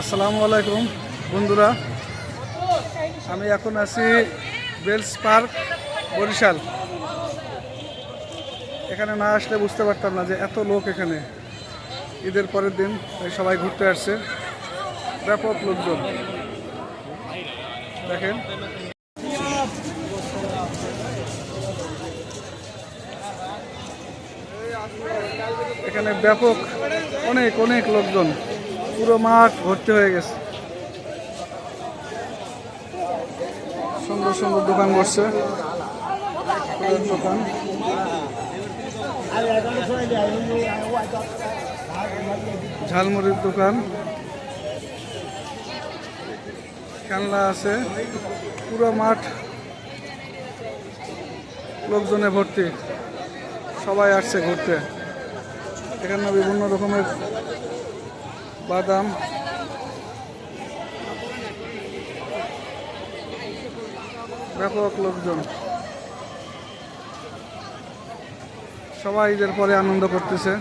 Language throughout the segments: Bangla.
আসসালামু আলাইকুম, বন্ধুরা। আমি এখন আছি বেলস পার্ক, বরিশাল। এখানে না আসলে বুঝতে পারতাম না যে এত লোক এখানে। ঈদের পরের দিন সবাই ঘুরতে আসছে। ব্যাপক লোকজন। দেখেন। এখানে ব্যাপক অনেক অনেক লোকজন। পুরো মাঠ ভর্তি হয়ে গেছে। সুন্দর সুন্দর দোকান বসছে। দোকান। ঝালমুড়ির দোকান। খেলনা আছে। পুরো মাঠ লোকজনে ভর্তি। সবাই আসছে ঘুরতে। এখানে বিভিন্ন রকমের বাদাম। ব্যাপক লোকজন। সবাই ঈদের পরে আনন্দ করতেছে।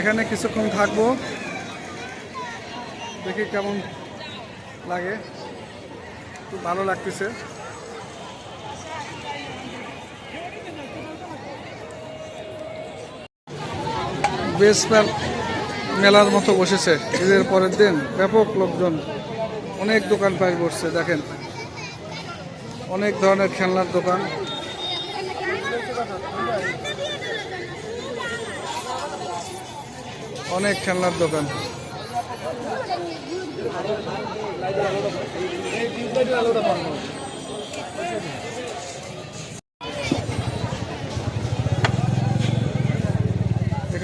এখানে কিছুক্ষণ থাকব। দেখি কেমন লাগে। খুব ভালো লাগতেছে। মেল- মেলার মতো বসেছে। ঈদের পরের দিন ব্যাপক লোকজন অনেক দোকান পাই বসছে, দেখেন। অনেক ধরনের খেলনার দোকান। অনেক খেলনার দোকান।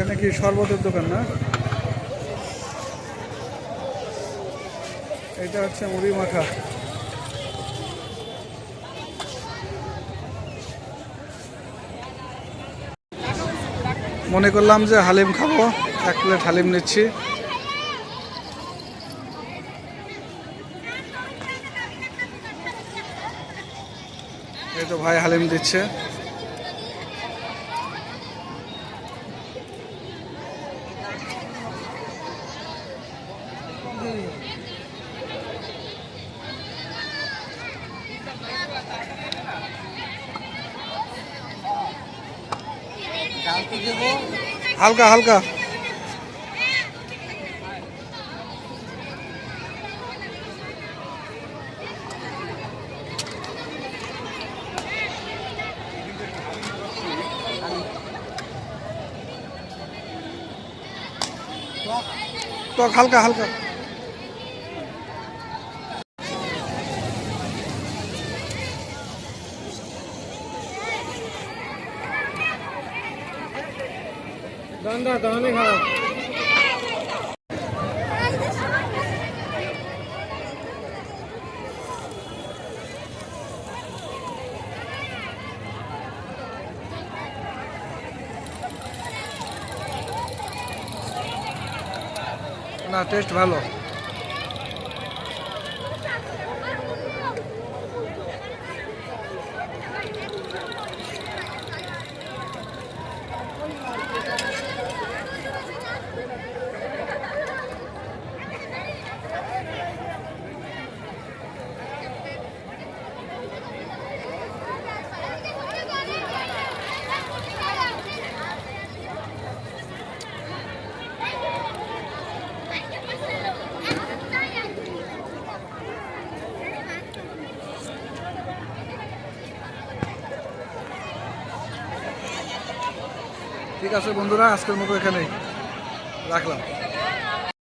এখানে কি শরবতের দোকান না? এটা হচ্ছে মুড়ি মাখা। মনে করলাম যে হালিম খাব। এক প্লেট হালিম নিচ্ছি। এই তো ভাই হালিম দিচ্ছে। হালকা হালকা টক হালকা হালকা দান্দা দানে খাও। না টেস্ট ভালো। ঠিক আছে বন্ধুরা আজকের মতো এখানেই। রাখলাম।